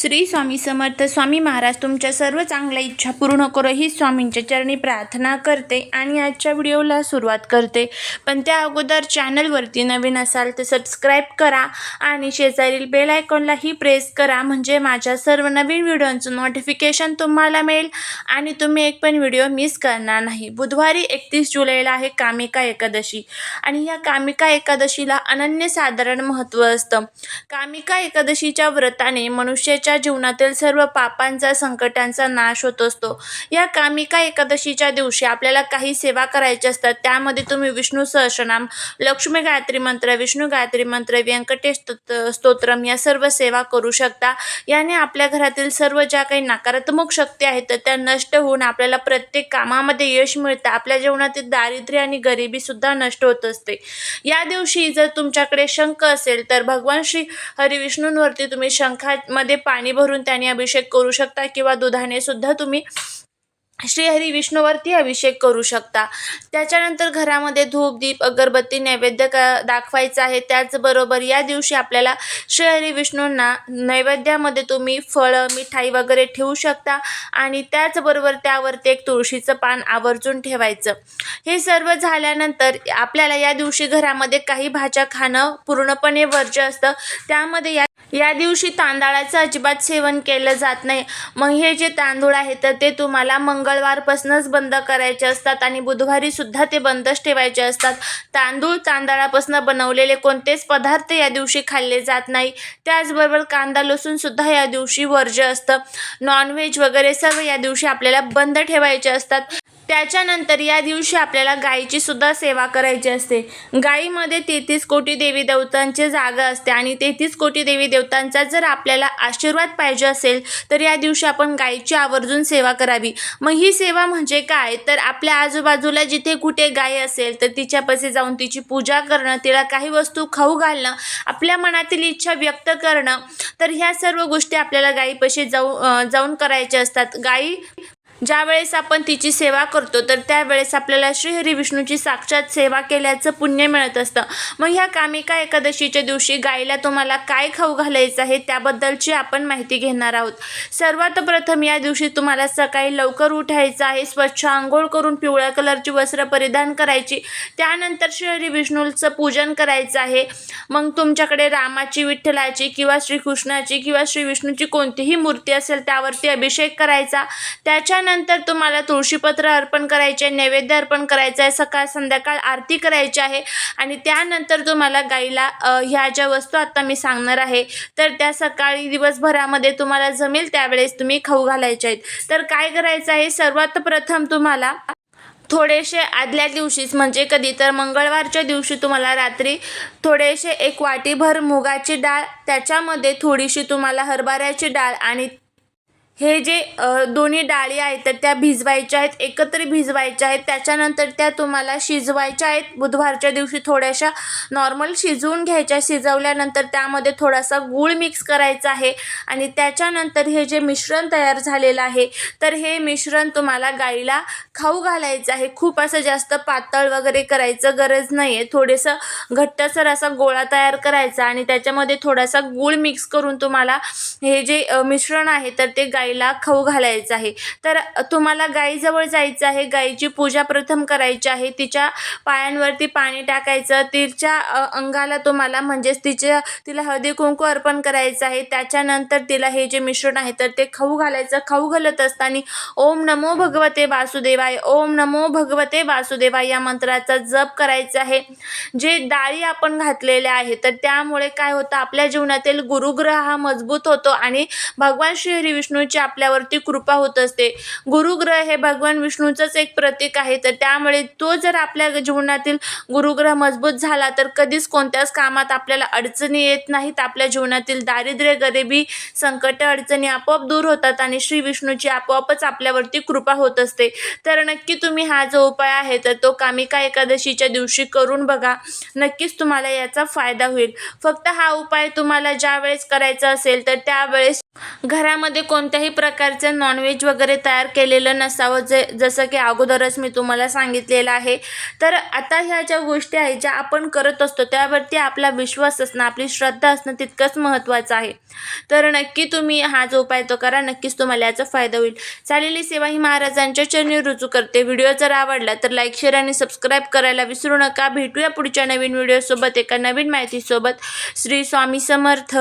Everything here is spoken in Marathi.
श्री स्वामी समर्थ स्वामी महाराज तुमच्या सर्व चांगल्या इच्छा पूर्ण करो ही स्वामींच्या चरणी प्रार्थना करते आणि आजच्या व्हिडिओला सुरुवात करते. पण त्या अगोदर चॅनलवरती नवीन असाल तर सबस्क्राईब करा आणि शेजारील बेल आयकॉनलाही प्रेस करा म्हणजे माझ्या सर्व नवीन व्हिडिओंचं नोटिफिकेशन तुम्हाला मिळेल आणि तुम्ही एक पण व्हिडिओ मिस करणार नाही. बुधवारी एकतीस जुलैला आहे कामिका एकादशी आणि या कामिका एकादशीला अनन्यसाधारण महत्त्व असतं. कामिका एकादशीच्या व्रताने मनुष्याच्या जीवनातील सर्व पापांचा संकटांचा नाश होत असतो. या कामिका एकादशीच्या दिवशी आपल्याला काही सेवा करायच्या असतात. त्यामध्ये तुम्ही विष्णू सहस्रनाम लक्ष्मी गायत्री मंत्र विष्णू गायत्री मंत्र व्यंकटेश स्तोत्रम या सर्व सेवा करू शकता. याने आपल्या घरातील सर्व ज्या काही नकारात्मक शक्ती आहेत तर त्या नष्ट होऊन आपल्याला प्रत्येक कामामध्ये यश मिळतं. आपल्या जीवनातील दारिद्र्य आणि गरिबी सुद्धा नष्ट होत असते. या दिवशी जर तुमच्याकडे शंख असेल तर भगवान श्री हरिविष्णूंवरती तुम्ही शंखामध्ये पाणी पाणी भरून त्याने अभिषेक करू शकता किंवा दुधाने सुद्धा तुम्ही श्रीहरी विष्णूवरती अभिषेक करू शकता. त्याच्यानंतर घरामध्ये धूप दीप अगरबत्ती नैवेद्य क दाखवायचं आहे. त्याचबरोबर या दिवशी आपल्याला श्रीहरी विष्णूंना नैवेद्यामध्ये तुम्ही फळं मिठाई वगैरे ठेवू शकता. आणि त्याचबरोबर त्यावरती एक तुळशीचं पान आवर्जून ठेवायचं. हे सर्व झाल्यानंतर आपल्याला या दिवशी घरामध्ये काही भाज्या खाणं पूर्णपणे वर्ज्य असतं. त्यामध्ये या या दिवशी तांदळाचं अजिबात सेवन केलं जात नाही. मग हे जे तांदूळ आहे तर ते तुम्हाला मंगळवारपासूनच बंद करायचे असतात आणि बुधवारी सुद्धा ते बंदच ठेवायचे असतात. तांदूळ तांदळापासून बनवलेले कोणतेच पदार्थ या दिवशी खाल्ले जात नाही. त्याचबरोबर कांदा लसूण सुद्धा या दिवशी वर्ज्य असतं. नॉनव्हेज वगैरे सर्व या दिवशी आपल्याला बंद ठेवायचे असतात. त्याच्यानंतर या दिवशी आपल्याला गायीची सुद्धा सेवा करायची असते. गायीमध्ये तेहतीस कोटी देवी देवतांची जागा असते आणि तेहतीस कोटी देवी देवतांचा जर आपल्याला आशीर्वाद पाहिजे असेल तर या दिवशी आपण गायीची आवर्जून सेवा करावी. मग ही सेवा म्हणजे काय? तर आपल्या आजूबाजूला जिथे कुठे गाय असेल तर तिच्यापाशी जाऊन तिची पूजा करणं तिला काही वस्तू खाऊ घालणं आपल्या मनातील इच्छा व्यक्त करणं तर ह्या सर्व गोष्टी आपल्याला गायीपाशी जाऊ जाऊन करायच्या असतात. गायी ज्यावेळेस आपण तिची सेवा करतो तर त्यावेळेस आपल्याला श्रीहरी विष्णूची साक्षात सेवा केल्याचं पुण्य मिळत असतं. मग ह्या कामिका एकादशीच्या दिवशी गायीला तुम्हाला काय खाऊ घालायचं आहे त्याबद्दलची आपण माहिती घेणार आहोत. सर्वात प्रथम या दिवशी तुम्हाला सकाळी लवकर उठायचं आहे स्वच्छ आंघोळ करून पिवळ्या कलरची वस्त्र परिधान करायची. त्यानंतर श्रीहरी विष्णूचं पूजन करायचं आहे. मग तुमच्याकडे रामाची विठ्ठलाची किंवा श्रीकृष्णाची किंवा श्री विष्णूची कोणतीही मूर्ती असेल त्यावरती अभिषेक करायचा. त्याच्यानंतर तुम्हाला तुळशीपत्र अर्पण करायचे आहे नैवेद्य अर्पण करायचं आहे सकाळ संध्याकाळ आरती करायची आहे आणि त्यानंतर तुम्हाला गाईला ह्या ज्या वस्तू आत्ता मी सांगणार आहे तर त्या सकाळी दिवसभरामध्ये तुम्हाला जमेल त्यावेळेस तुम्ही खाऊ घालायचे आहेत. तर काय करायचं आहे सर्वात प्रथम तुम्हाला थोडेसे आदल्या दिवशीच म्हणजे कधी तर मंगळवारच्या दिवशी तुम्हाला रात्री थोडेसे एक वाटीभर मुगाची डाळ त्याच्यामध्ये थोडीशी तुम्हाला हरभऱ्याची डाळ आणि हे जे दोन्ही डाळी आहेत तर त्या भिजवायच्या आहेत एकत्र भिजवायच्या आहेत. त्याच्यानंतर त्या तुम्हाला शिजवायच्या आहेत. बुधवारच्या दिवशी थोड्याशा नॉर्मल शिजवून घ्यायच्या. शिजवल्यानंतर त्यामध्ये थोडासा गूळ मिक्स करायचा आहे. आणि त्याच्यानंतर हे जे मिश्रण तयार झालेलं आहे तर हे मिश्रण तुम्हाला गाईला खाऊ घालायचं आहे. खूप असं जास्त पातळ वगैरे करायचं गरज नाही आहे थोडंसं घट्टसर असा गोळा तयार करायचा आणि त्याच्यामध्ये थोडासा गूळ मिक्स करून तुम्हाला हे जे मिश्रण आहे तर ते गाई गाईला खाऊ घालायचं आहे. तर तुम्हाला गाईजवळ जायचं आहे गाईची पूजा प्रथम करायची आहे तिच्या पायांवरती पाणी टाकायचं तिच्या अंगाला तुम्हाला म्हणजेच तिच्या तिला हळदी कुंकू अर्पण करायचं आहे त्याच्यानंतर तिला हे जे मिश्रण आहे तर ते खाऊ घालायचं खाऊ घालत असताना ओम नमो भगवते वासुदेवाय ओम नमो भगवते वासुदेवाय या मंत्राचा जप करायचा आहे. जे डाळी आपण घातलेल्या आहे तर त्यामुळे काय होतं आपल्या जीवनातील गुरुग्रह हा मजबूत होतो आणि भगवान श्री हरी विष्णूची आपल्यावरती कृपा होत असते. गुरुग्रह हे भगवान विष्णूचंच एक प्रतीक आहे. तर त्यामुळे तो जर आपल्या जीवनातील गुरुग्रह मजबूत झाला तर कधीच कोणत्याच कामात आपल्याला अडचणी येत नाहीत. आपल्या जीवनातील दारिद्र्य गरिबी संकट अडचणी आपोआप दूर होतात आणि श्री विष्णूची आपोआपच आपल्यावरती कृपा होत असते. तर नक्की तुम्ही हा जो उपाय आहे तर तो कामिका एकादशीच्या दिवशी करून बघा. नक्कीच तुम्हाला याचा फायदा होईल. फक्त हा उपाय तुम्हाला ज्या वेळेस करायचा असेल तर त्यावेळेस घरामध्ये कोणत्याही प्रकारचं नॉनव्हेज वगैरे तयार केलेलं नसावं जे जसं की अगोदरच मी तुम्हाला सांगितलेलं आहे. तर आता ह्या ज्या गोष्टी आहेत ज्या आपण करत असतो त्यावरती आपला विश्वास असणं आपली श्रद्धा असणं तितकंच महत्त्वाचं आहे. तर नक्की तुम्ही हा जो उपाय तो करा नक्कीच तुम्हाला याचा फायदा होईल. चालेली सेवा ही महाराजांच्या चरणी रुजू करते. व्हिडिओ जर आवडला तर लाईक शेअर आणि सबस्क्राईब करायला विसरू नका. भेटूया पुढच्या नवीन व्हिडिओसोबत एका नवीन माहितीसोबत. श्री स्वामी समर्थ.